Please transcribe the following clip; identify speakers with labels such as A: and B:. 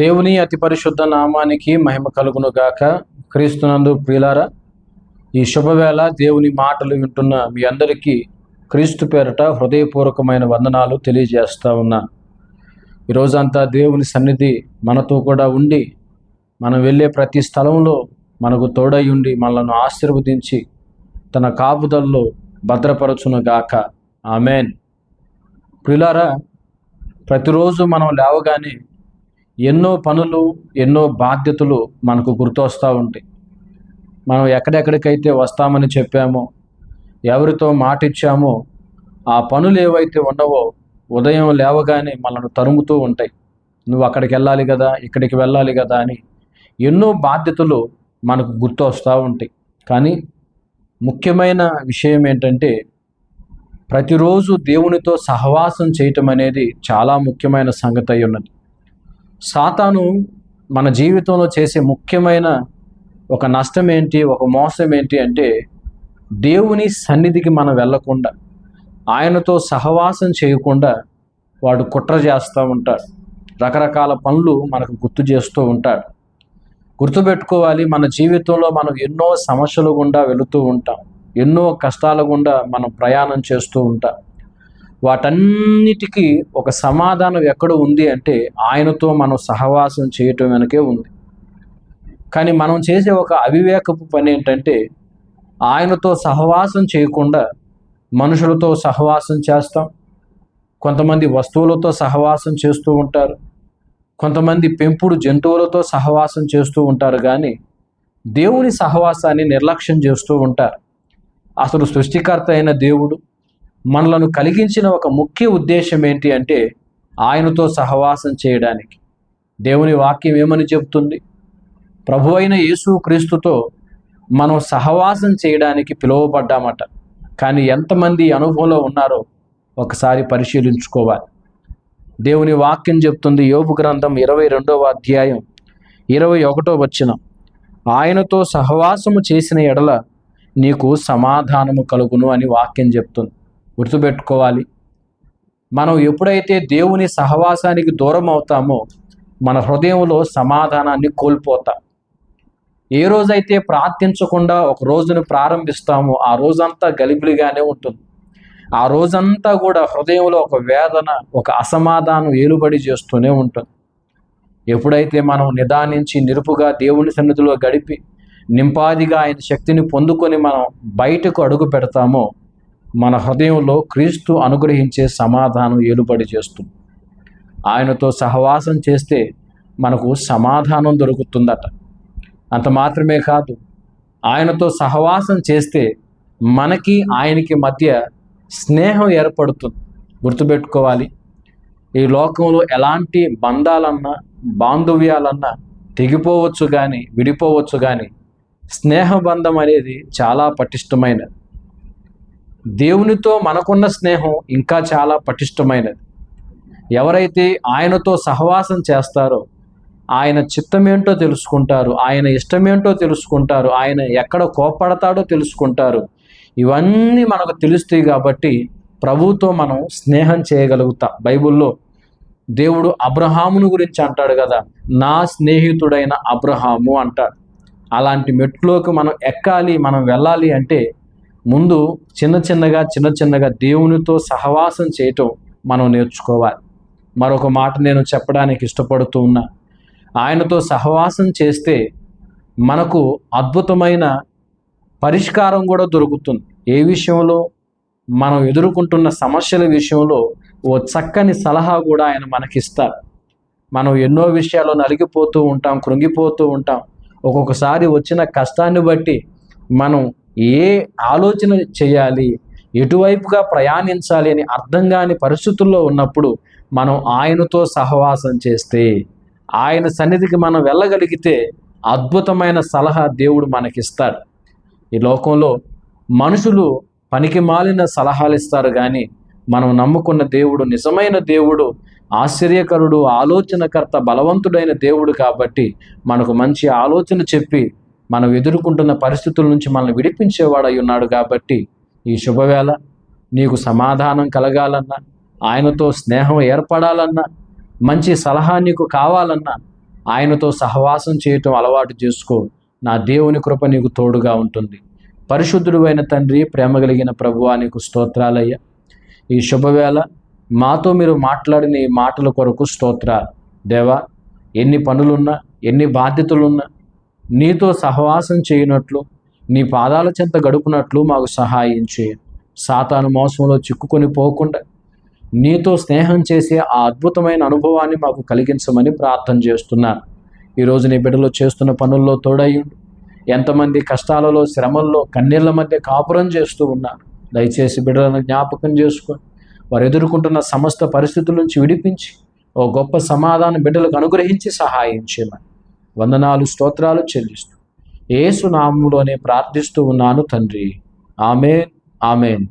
A: దేవుని అతి పరిశుద్ధ నామానికి మహిమ కలుగునుగాక. క్రీస్తునందు ప్రియులారా ఈ శుభవేళ దేవుని మాటలు వింటున్న మీ అందరికీ క్రీస్తు పేరట హృదయపూర్వకమైన వందనాలు తెలియజేస్తా ఉన్నా. ఈరోజంతా దేవుని సన్నిధి మనతో కూడా ఉండి మనం వెళ్ళే ప్రతి స్థలంలో మనకు తోడై ఉండి మనలను ఆశీర్వదించి తన కాపుదల్లో భద్రపరచును గాక ఆమెన్. ప్రియులారా ప్రతిరోజు మనం లేవగానే ఎన్నో పనులు ఎన్నో బాధ్యతలు మనకు గుర్తొస్తూ ఉంటాయి. మనం ఎక్కడెక్కడికైతే వస్తామని చెప్పామో ఎవరితో మాట ఇచ్చామో ఆ పనులు ఏవైతే ఉన్నావో ఉదయం లేవగానే మనల్ని తరుముతూ ఉంటాయి. నువ్వు అక్కడికి వెళ్ళాలి కదా ఇక్కడికి వెళ్ళాలి కదా అని ఎన్నో బాధ్యతలు మనకు గుర్తొస్తూ ఉంటాయి. కానీ ముఖ్యమైన విషయం ఏంటంటే ప్రతిరోజు దేవునితో సహవాసం చేయటం అనేది చాలా ముఖ్యమైన సంగతి అయి ఉన్నది సాతాను మన జీవితంలో చేసే ముఖ్యమైన ఒక నష్టం ఏంటి ఒక మోసం ఏంటి అంటే దేవుని సన్నిధికి మనం వెళ్ళకుండా ఆయనతో సహవాసం చేయకుండా వాడు కుట్ర చేస్తూ ఉంటాడు. రకరకాల పనులు మనకు గుర్తు చేస్తూ ఉంటాడు. గుర్తుపెట్టుకోవాలి మన జీవితంలో మనం ఎన్నో సమస్యలు గుండా వెళుతూ ఉంటాం. ఎన్నో కష్టాల గుండా మనం ప్రయాణం చేస్తూ ఉంటాం. వాటన్నిటికీ ఒక సమాధానం ఎక్కడ ఉంది అంటే ఆయనతో మనం సహవాసం చేయటం వెనకే ఉంది. కానీ మనం చేసే ఒక అవివేకపు పని ఏంటంటే ఆయనతో సహవాసం చేయకుండా మనుషులతో సహవాసం చేస్తాం. కొంతమంది వస్తువులతో సహవాసం చేస్తూ ఉంటారు. కొంతమంది పెంపుడు జంతువులతో సహవాసం చేస్తూ ఉంటారు కానీ దేవుని సహవాసాన్ని నిర్లక్ష్యం చేస్తూ ఉంటారు. అసలు సృష్టికర్త అయిన దేవుడు మనలను కలిగించిన ఒక ముఖ్య ఉద్దేశం ఏంటి అంటే ఆయనతో సహవాసం చేయడానికి. దేవుని వాక్యం ఏమని చెబుతుంది? ప్రభు అయిన యేసు క్రీస్తుతో మనం సహవాసం చేయడానికి పిలువబడ్డామట. కానీ ఎంతమంది అనుభవంలో ఉన్నారో ఒకసారి పరిశీలించుకోవాలి. దేవుని వాక్యం చెప్తుంది యోపు గ్రంథం ఇరవై రెండవ అధ్యాయం ఇరవై ఒకటో వచ్చిన ఆయనతో సహవాసము చేసిన ఎడల నీకు సమాధానము కలుగును అని వాక్యం చెప్తుంది. గుర్తుపెట్టుకోవాలి. మనం ఎప్పుడైతే దేవుని సహవాసానికి దూరం అవుతామో మన హృదయంలో సమాధానాన్ని కోల్పోతాం. ఏ రోజైతే ప్రార్థించకుండా ఒక రోజును ప్రారంభిస్తామో ఆ రోజంతా గలిబిలిగానే ఉంటుంది. ఆ రోజంతా కూడా హృదయంలో ఒక వేదన ఒక అసమాధానం ఏలుబడి చేస్తూనే ఉంటుంది. ఎప్పుడైతే మనం నిదానించి నిరుపుగా దేవుని సన్నిధిలో గడిపి నింపాదిగా ఆయన శక్తిని పొందుకొని మనం బయటకు అడుగు పెడతామో మన హృదయంలో క్రీస్తు అనుగ్రహించే సమాధానం ఏలుబడి చేస్తుంది ఆయనతో సహవాసం చేస్తే మనకు సమాధానం దొరుకుతుందట. అంత మాత్రమే కాదు ఆయనతో సహవాసం చేస్తే మనకి ఆయనకి మధ్య స్నేహం ఏర్పడుతుంది. గుర్తుపెట్టుకోవాలి ఈ లోకంలో ఎలాంటి బంధాలన్నా బాంధవ్యాలన్నా తెగిపోవచ్చు కానీ విడిపోవచ్చు కానీ స్నేహబంధం అనేది చాలా పటిష్టమైనది. దేవునితో మనకున్న స్నేహం ఇంకా చాలా పటిష్టమైనది. ఎవరైతే ఆయనతో సహవాసం చేస్తారో ఆయన చిత్తమేంటో తెలుసుకుంటారు ఆయన ఇష్టమేంటో తెలుసుకుంటారు ఆయన ఎక్కడ కోపడతాడో తెలుసుకుంటారు. ఇవన్నీ మనకు తెలుస్తాయి కాబట్టి ప్రభుతో మనం స్నేహం చేయగలుగుతాం. బైబిల్లో దేవుడు అబ్రహామును గురించి అంటాడు కదా నా స్నేహితుడైన అబ్రహాము అంటాడు. అలాంటి మెట్లోకి మనం ఎక్కాలి మనం వెళ్ళాలి అంటే ముందు చిన్న చిన్నగా చిన్న చిన్నగా దేవునితో సహవాసం చేయటం మనం నేర్చుకోవాలి. మరొక మాట నేను చెప్పడానికి ఇష్టపడుతూ ఉన్నా. ఆయనతో సహవాసం చేస్తే మనకు అద్భుతమైన పరిష్కారం కూడా దొరుకుతుంది. ఏ విషయంలో? మనం ఎదుర్కొంటున్న సమస్యల విషయంలో ఓ చక్కని సలహా కూడా ఆయన మనకిస్తారు. మనం ఎన్నో విషయాల్లో నలిగిపోతూ ఉంటాం కృంగిపోతూ ఉంటాం. ఒక్కొక్కసారి వచ్చిన కష్టాన్ని బట్టి మనం ఏ ఆలోచన చేయాలి? ఎటువైపుగా ప్రయాణించాలి అని అర్థం కాని పరిస్థితుల్లో ఉన్నప్పుడు మనం ఆయనతో సహవాసం చేస్తే ఆయన సన్నిధికి మనం వెళ్ళగలిగితే అద్భుతమైన సలహా దేవుడు మనకిస్తాడు. ఈ లోకంలో మనుషులు పనికి మాలిన సలహాలు ఇస్తారు కానీ మనం నమ్ముకున్న దేవుడు నిజమైన దేవుడు ఆశ్చర్యకరుడు ఆలోచనకర్త బలవంతుడైన దేవుడు కాబట్టి మనకు మంచి ఆలోచన చెప్పి మనం ఎదుర్కొంటున్న పరిస్థితుల నుంచి మనల్ని విడిపించేవాడై ఉన్నాడు కాబట్టి ఈ శుభవేళ నీకు సమాధానం కలగాలన్నా ఆయనతో స్నేహం ఏర్పడాలన్నా మంచి సలహా నీకు కావాలన్నా ఆయనతో సహవాసం చేయటం అలవాటు చేసుకో. నా దేవుని కృప నీకు తోడుగా ఉంటుంది. పరిశుద్ధుడు అయిన తండ్రి ప్రేమ కలిగిన ప్రభువా నీకు స్తోత్రాలయ్యా. ఈ శుభవేళ మాతో మీరు మాట్లాడిన ఈ మాటల కొరకు స్తోత్రాలు. దేవా ఎన్ని పనులున్నా ఎన్ని బాధ్యతలున్నా నీతో సహవాసం చేయనట్లు నీ పాదాల చెంత గడుపునట్లు మాకు సహాయం చేయ. సాతాను మోసంలో చిక్కుకొని పోకుండా నీతో స్నేహం చేసే ఆ అద్భుతమైన అనుభవాన్ని మాకు కలిగించమని ప్రార్థన చేస్తున్నాను. ఈరోజు నీ బిడ్డలో చేస్తున్న పనుల్లో తోడయ్యుండు. ఎంతమంది కష్టాలలో శ్రమల్లో కన్నీళ్ళ మధ్య కాపురం చేస్తూ ఉన్నారు. దయచేసి బిడ్డలను జ్ఞాపకం చేసుకొని వారు ఎదుర్కొంటున్న సమస్త పరిస్థితుల నుంచి విడిపించి ఓ గొప్ప సమాధానం బిడ్డలకు అనుగ్రహించి సహాయం చేయమని. వందనాలు స్తోత్రాలు చెల్లిస్తూ. ఏసునామంలోనే ప్రార్థిస్తూ ఉన్నాను తండ్రి. Amen amen.